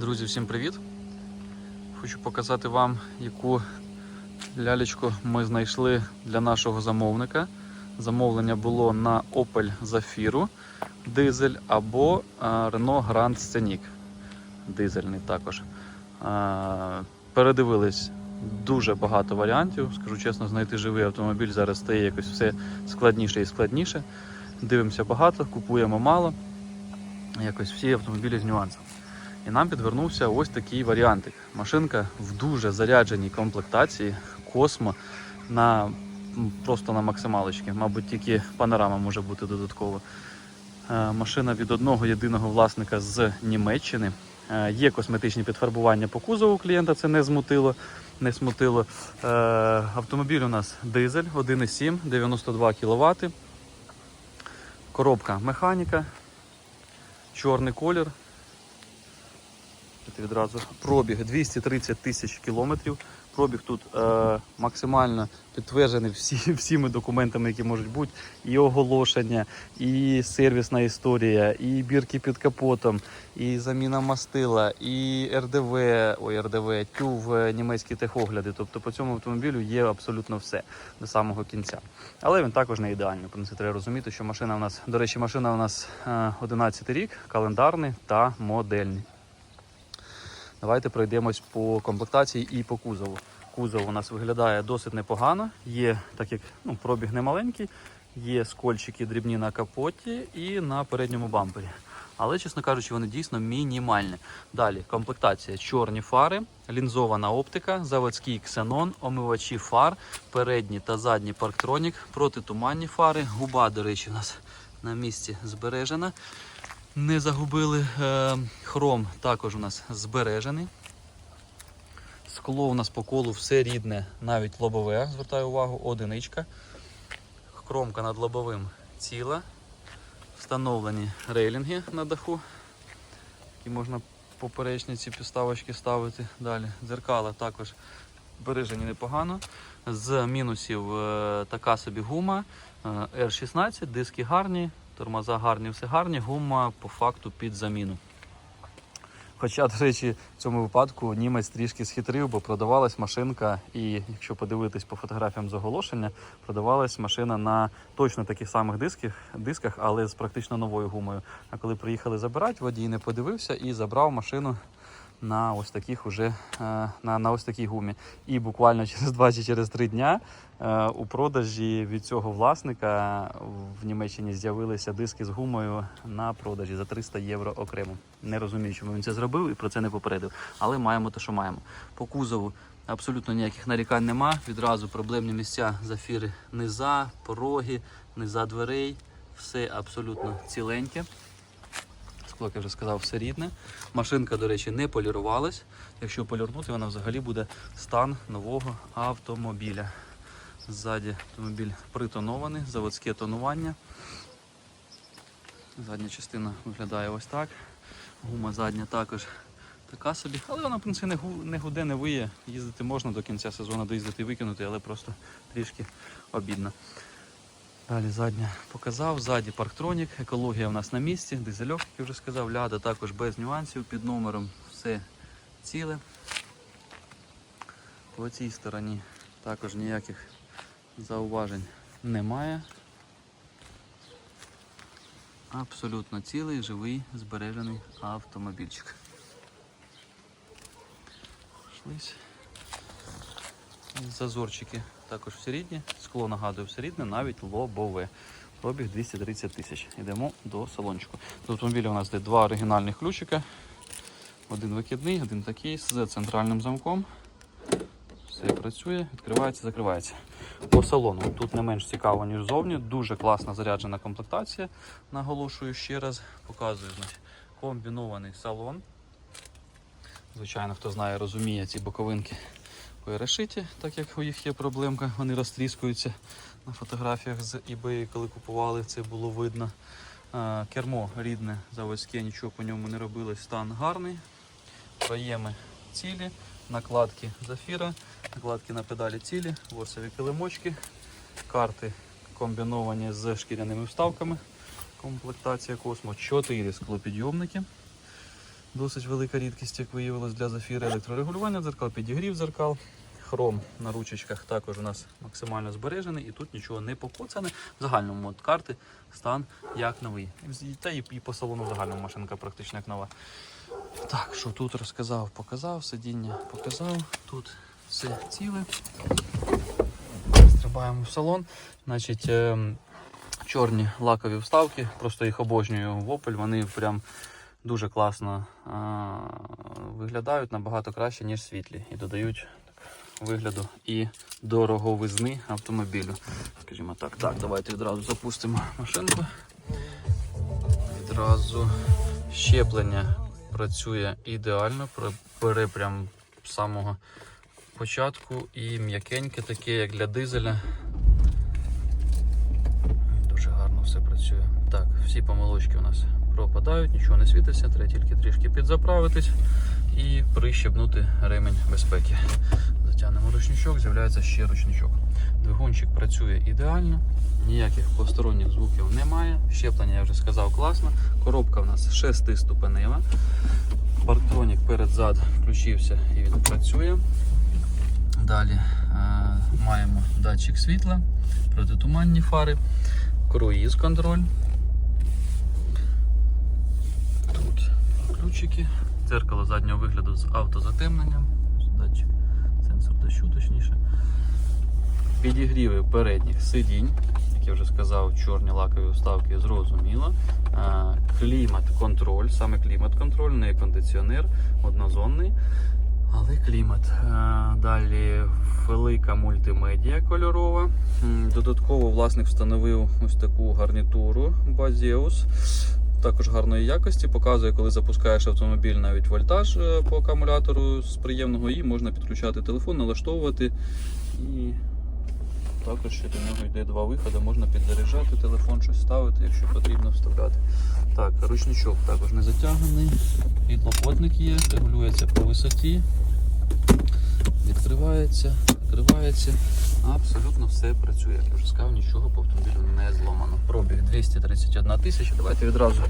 Друзі, всім привіт! Хочу показати вам, яку лялечку ми знайшли для нашого замовника. Замовлення було на Opel Zafira дизель або е, Renault Grand Scenic дизельний також. Е, Передивились дуже багато варіантів. Скажу чесно, знайти живий автомобіль зараз стає якось все складніше і складніше. Дивимося багато, купуємо мало. Якось всі автомобілі з нюансами. І нам підвернувся ось такий варіантик. Машинка в дуже зарядженій комплектації Космо на просто на максималочці. Мабуть, тільки панорама може бути додатково. Е, Машина від одного єдиного власника з Німеччини. Е, Є косметичні підфарбування по кузову клієнта, це не змутило. Не смутило. Е, Автомобіль у нас дизель 1,7, 92 кВт. Коробка механіка, чорний колір. Відразу пробіг 230 тисяч кілометрів. Пробіг тут е, максимально підтверджений всі, всіми документами, які можуть бути. І оголошення, і сервісна історія, і бірки під капотом, і заміна мастила, і РДВ, ой, РДВ, тюв, е, німецькі техогляди. Тобто по цьому автомобілю є абсолютно все до самого кінця. Але він також не ідеальний. В принципі, треба розуміти, що машина у нас, до речі, машина у нас е, 11 рік, календарний та модельний. Давайте пройдемось по комплектації і по кузову. Кузов у нас виглядає досить непогано. Є, так як ну, пробіг не маленький, є скольчики дрібні на капоті і на передньому бампері. Але, чесно кажучи, вони дійсно мінімальні. Далі комплектація: чорні фари, лінзована оптика, заводський ксенон, омивачі фар, передні та задні парктронік, протитуманні фари. Губа, до речі, у нас на місці збережена. Не загубили. Е, Хром також у нас збережений. Скло у нас по колу все рідне, навіть лобове, звертаю увагу, одиничка. Кромка над лобовим ціла. Встановлені рейлінги на даху, які можна поперечні ці підставочки ставити. Далі дзеркала також збережені непогано. З мінусів е, така собі гума е, R16, диски гарні, тормоза гарні, все гарні, гума по факту під заміну. Хоча, до речі, в цьому випадку німець трішки схитрив, бо продавалась машинка, і якщо подивитись по фотографіям з оголошення, продавалась машина на точно таких самих дисках, дисках, але з практично новою гумою. А коли приїхали забирати, водій не подивився і забрав машину на ось таких уже е, на, на ось такій гумі. І буквально через два чи через три дня е, у продажі від цього власника в Німеччині з'явилися диски з гумою на продажі за 300 євро окремо. Не розумію, чому він це зробив і про це не попередив. Але маємо те, що маємо. По кузову абсолютно ніяких нарікань нема. Відразу проблемні місця зафіри низа, пороги, низа дверей. Все абсолютно ціленьке. Як я вже сказав, все рідне. Машинка, до речі, не полірувалась. Якщо полірнути, вона взагалі буде стан нового автомобіля. Ззаді автомобіль притонований, заводське тонування. Задня частина виглядає ось так. Гума задня також така собі. Але вона, в принципі, не гуде, не виє. Їздити можна до кінця сезону, доїздити і викинути, але просто трішки обідно. Далі задня показав, ззаді парктронік, екологія в нас на місці, дизельок, як я вже сказав, ляда також без нюансів, під номером все ціле. По цій стороні також ніяких зауважень немає. Абсолютно цілий, живий, збережений автомобільчик. Йшлись. Зазорчики також всі рідні. Скло нагадую все рідне, навіть лобове. Пробіг 230 тисяч. Йдемо до салончику. До автомобіля у нас йде два оригінальних ключика. Один викидний, один такий з центральним замком. Все працює, відкривається, закривається. По салону тут не менш цікаво, ніж зовні. Дуже класна заряджена комплектація. Наголошую ще раз. Показую значить, комбінований салон. Звичайно, хто знає, розуміє ці боковинки перешиті, так як у їх є проблемка, вони розтріскуються на фотографіях з eBay, коли купували, це було видно. Кермо рідне, заводське, нічого по ньому не робилось, стан гарний. Проєми цілі, накладки зафіра, накладки на педалі цілі, ворсові килимочки, карти комбіновані з шкіряними вставками. Комплектація Космо, 4 склопідйомники. Досить велика рідкість, як виявилось для зафіри. Електрорегулювання дзеркал, підігрів дзеркал. Хром на ручечках також у нас максимально збережений і тут нічого не покоцане. В загальному от карти стан як новий. Та і, і по салону в загальному машинка практично як нова. Так, що тут розказав, показав, сидіння показав. Тут все ціле. Стрибаємо в салон. Значить, ем, чорні лакові вставки, просто їх обожнюю в Opel. Вони прям дуже класно а, виглядають набагато краще, ніж світлі. І додають так, вигляду і дороговизни автомобілю. Скажімо так. Так, давайте відразу запустимо машинку. Відразу щеплення працює ідеально, бере прям з самого початку і м'якеньке таке, як для дизеля. Дуже гарно все працює. Так, всі помилочки у нас пропадають, нічого не світиться, треба тільки трішки підзаправитись і прищепнути ремень безпеки. Затягнемо ручничок, з'являється ще ручничок. Двигунчик працює ідеально, ніяких посторонніх звуків немає. Щеплення я вже сказав класно. Коробка у нас шестиступенева. Парктронік перед-зад включився і він працює. Далі е, маємо датчик світла, протитуманні фари, круїз контроль. Тут ключики, дзеркало заднього вигляду з автозатемненням, датчик, сенсор дощу точніше. Підігріви передніх сидінь, як я вже сказав, чорні лакові вставки зрозуміло. Е, Клімат-контроль, саме клімат-контроль, не кондиціонер, однозонний. Але клімат. Е, Далі велика мультимедіа кольорова. Додатково власник встановив ось таку гарнітуру Базеус. Також гарної якості. Показує, коли запускаєш автомобіль, навіть вольтаж е, по акумулятору з приємного і можна підключати телефон, налаштовувати. І також ще до нього йде два виходи. Можна підзаряджати телефон, щось ставити, якщо потрібно вставляти. Так, ручничок також не затягнений. Підлокотник є, регулюється по висоті. Відкривається, закривається. Абсолютно все працює. Як я вже сказав, нічого по автомобілю 231 тисяча. Давайте відразу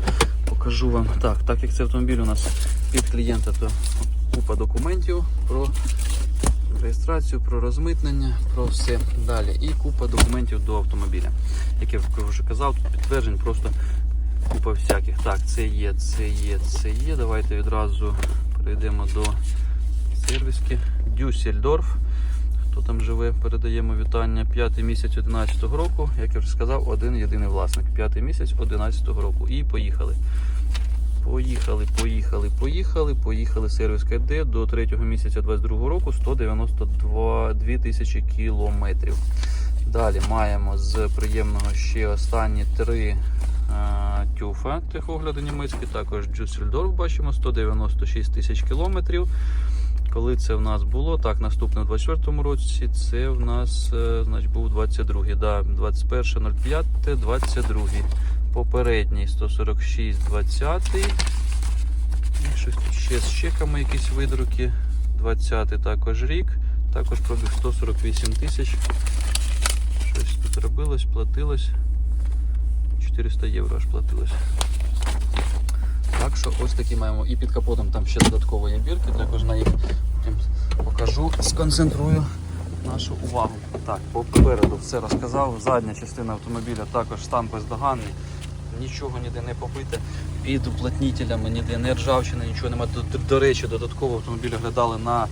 покажу вам. Так, так як це автомобіль у нас під клієнта, то купа документів про реєстрацію, про розмитнення, про все далі. І купа документів до автомобіля. Як я вже казав, тут підтверджень просто купа всяких. Так, це є, це є, це є. Давайте відразу перейдемо до сервіски. Дюссельдорф. Хто там живе, передаємо вітання. П'ятий місяць 11 року. Як я вже сказав, один єдиний власник. П'ятий місяць 11 року. І поїхали. Поїхали, поїхали, поїхали. Поїхали сервіс КД до 3 місяця 22 року 192 тисячі кілометрів. Далі маємо з приємного ще останні три е, тюфа техогляду німецькі, також Дюссельдорф бачимо 196 тисяч кілометрів. Коли це в нас було? Так, наступне в 24-му році, це в нас е, значить, був 22-й, да, 21.05, 22 Попередній 146, 20 І щось ще з чеками якісь видруки. 20-й також рік, також пробіг 148 тисяч. Щось тут робилось, платилось. 400 євро аж платилось. Так що ось такі маємо. І під капотом там ще додатково є бірки, також на їх потім покажу, сконцентрую нашу увагу. Так, попереду все розказав. Задня частина автомобіля також стан бездоганний. Нічого ніде не побите. Під уплотнітелями, ніде не ржавчина, нічого немає. До, до речі, додатково автомобіль глядали на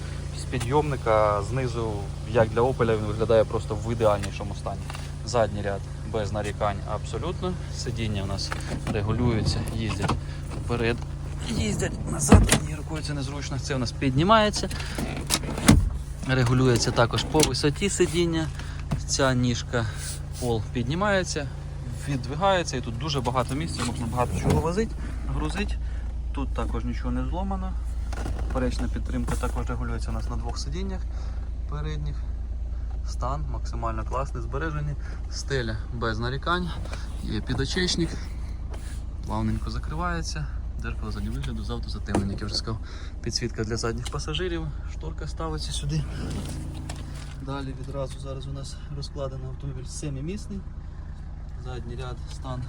підйомника. Знизу, як для Opel, він виглядає просто в ідеальнішому стані. Задній ряд без нарікань абсолютно. Сидіння у нас регулюються, їздять вперед, їздять назад. І рукою це незручно. Це у нас піднімається. Регулюється також по висоті сидіння. Ця ніжка пол піднімається, віддвигається і тут дуже багато місця, можна багато чого возити, грузити. Тут також нічого не зломано. Поперечна підтримка також регулюється у нас на двох сидіннях передніх. Стан максимально класний, збережений. Стеля без нарікань. Є підочечник. Плавненько закривається. Дзеркало заднього вигляду з автозатемнення, як я вже сказав. Підсвітка для задніх пасажирів. Шторка ставиться сюди. Далі відразу зараз у нас розкладений автомобіль семимісний. Задній ряд стан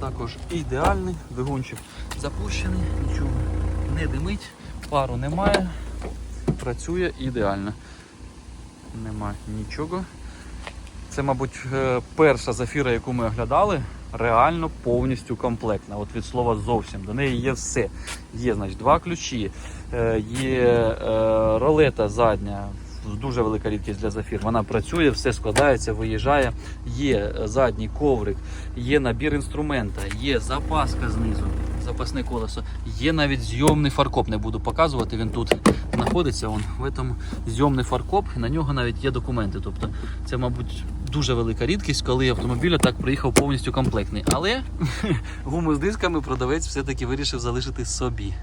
також ідеальний. Двигунчик запущений, нічого не димить, пару немає, працює ідеально. Нема нічого. Це, мабуть, е, перша зафіра, яку ми оглядали, реально повністю комплектна. От від слова зовсім. До неї є все. Є, значить, два ключі, е, є е, ролета задня. Дуже велика рідкість для зафір. Вона працює, все складається, виїжджає. Є задній коврик, є набір інструмента, є запаска знизу, запасне колесо, є навіть зйомний фаркоп. Не буду показувати. Він тут знаходиться. Он в цьому зйомний фаркоп. На нього навіть є документи. Тобто, це, мабуть, дуже велика рідкість, коли автомобіль так приїхав повністю комплектний. Але гуму з дисками продавець все-таки вирішив залишити собі.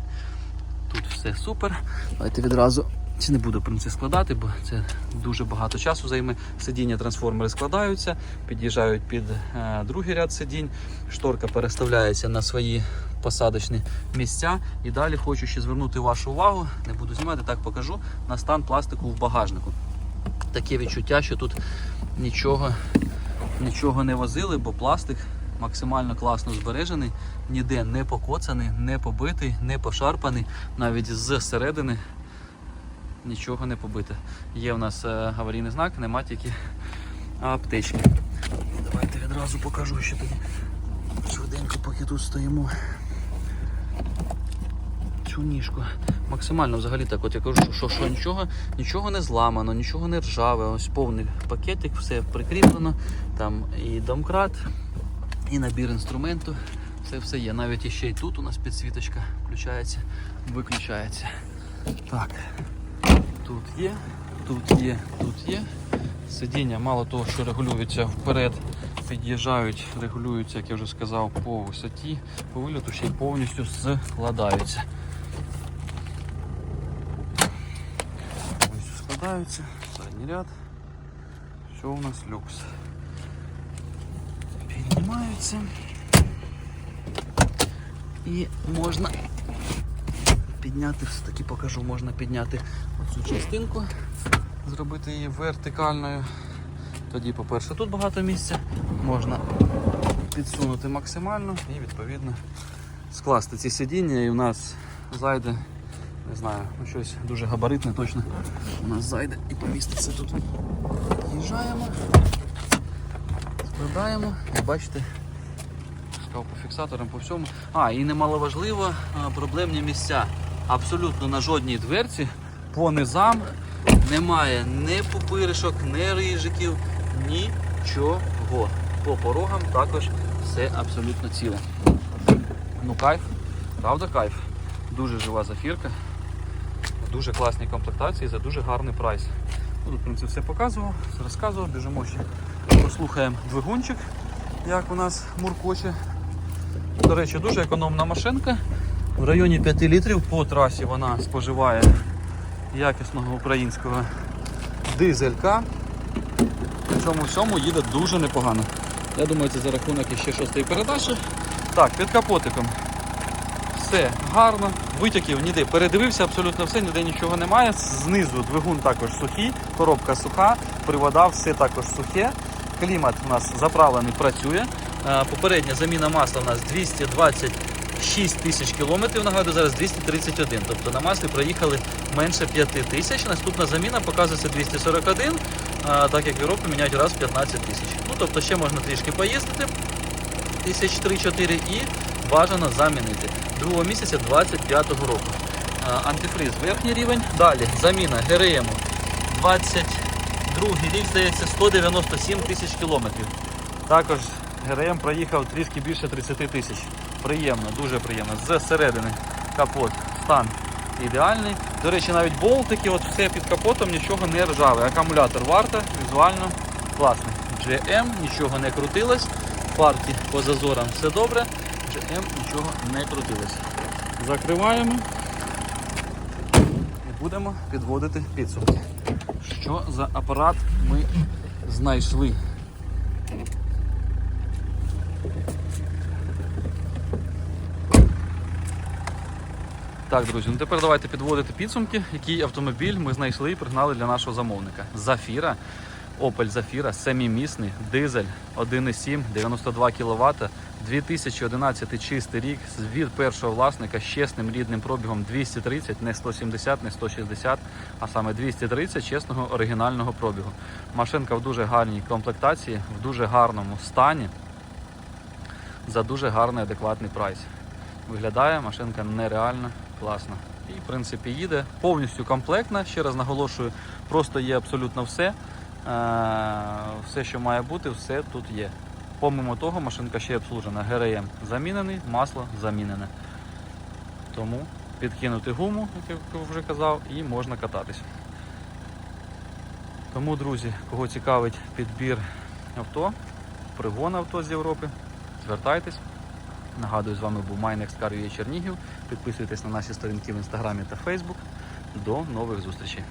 Тут все супер. Давайте відразу. Чи не буду в принципі складати, бо це дуже багато часу займе. Сидіння трансформери складаються, під'їжджають під е, другий ряд сидінь. Шторка переставляється на свої посадочні місця. І далі хочу ще звернути вашу увагу, не буду знімати, так покажу, на стан пластику в багажнику. Таке відчуття, що тут нічого, нічого не возили, бо пластик максимально класно збережений, ніде не покоцаний, не побитий, не пошарпаний, навіть зсередини нічого не побите. Є в нас е, аварійний знак, нема тільки аптечки. Давайте відразу покажу, що тоді швиденько, поки тут стоїмо. Цю ніжку. Максимально взагалі так, от я кажу, що, що нічого, нічого не зламано, нічого не ржаве. Ось повний пакетик, все прикріплено. Там і домкрат, і набір інструменту. Все все є. Навіть іще й тут у нас підсвіточка включається, виключається. Так. Тут є, тут є, тут є. Сидіння мало того, що регулюються вперед, під'їжджають, регулюються, як я вже сказав, по висоті, по вильоту ще й повністю складаються. Повністю складаються, задній ряд. Що у нас люкс? Піднімаються. І можна підняти, все-таки покажу, можна підняти оцю частинку, зробити її вертикальною. Тоді, по-перше, тут багато місця, можна підсунути максимально і відповідно скласти ці сидіння і у нас зайде, не знаю, ну щось дуже габаритне точно у нас зайде і поміститься тут. Їжджаємо, складаємо і бачите, по фіксаторам по всьому. А, і немаловажливо, проблемні місця. Абсолютно на жодній дверці по низам немає ні пупиришок, ні рижиків, нічого. По порогам також все абсолютно ціле. Ну кайф, правда кайф. Дуже жива зафірка, дуже класні комплектації за дуже гарний прайс. Ну, Тут, в принципі, все показував, все розказував, біжимо ще послухаємо двигунчик, як у нас муркоче. До речі, дуже економна машинка. В районі 5 літрів по трасі вона споживає якісного українського дизелька. При цьому всьому їде дуже непогано. Я думаю, це за рахунок іще шостої передачі. Так, під капотиком. Все гарно, витяків ніде. Передивився абсолютно все, ніде нічого немає. Знизу двигун також сухий, коробка суха, привода, все також сухе. Клімат у нас заправлений, працює. Е, Попередня заміна масла у нас 226 тисяч кілометрів, нагадую, зараз 231. Тобто на маслі проїхали менше 5 тисяч. Наступна заміна показується 241, так як в Європі міняють раз в 15 тисяч. Ну тобто ще можна трішки поїздити, тисяч 3-4 і бажано замінити. Другого місяця 25-го року. Антифриз верхній рівень. Далі заміна ГРМ 22 рік, здається, 197 тисяч кілометрів. Також ГРМ проїхав трішки більше 30 тисяч. Приємно, дуже приємно. З середини капот стан ідеальний. До речі, навіть болтики, от все під капотом, нічого не ржаве. Акумулятор варта, візуально класний. GM, нічого не крутилось. Фарки по зазорам все добре. GM нічого не крутилось. Закриваємо і будемо підводити підсумки. Що за апарат ми знайшли? Так, друзі, ну тепер давайте підводити підсумки, який автомобіль ми знайшли і пригнали для нашого замовника. Зафіра, Opel Zafira, семимісний, дизель 1,7, 92 кВт, 2011 чистий рік від першого власника з чесним рідним пробігом 230, не 170, не 160, а саме 230 чесного оригінального пробігу. Машинка в дуже гарній комплектації, в дуже гарному стані за дуже гарний адекватний прайс. Виглядає машинка нереально класно. І, в принципі, їде повністю комплектна. Ще раз наголошую, просто є абсолютно все. Е, Все, що має бути, все тут є. Помимо того, машинка ще обслужена. ГРМ замінений, масло замінене. Тому підкинути гуму, як я вже казав, і можна кататись. Тому, друзі, кого цікавить підбір авто, пригон авто з Європи, звертайтесь. Нагадую, з вами був Car Чернігів. Підписуйтесь на наші сторінки в інстаграмі та Фейсбук. До нових зустрічей.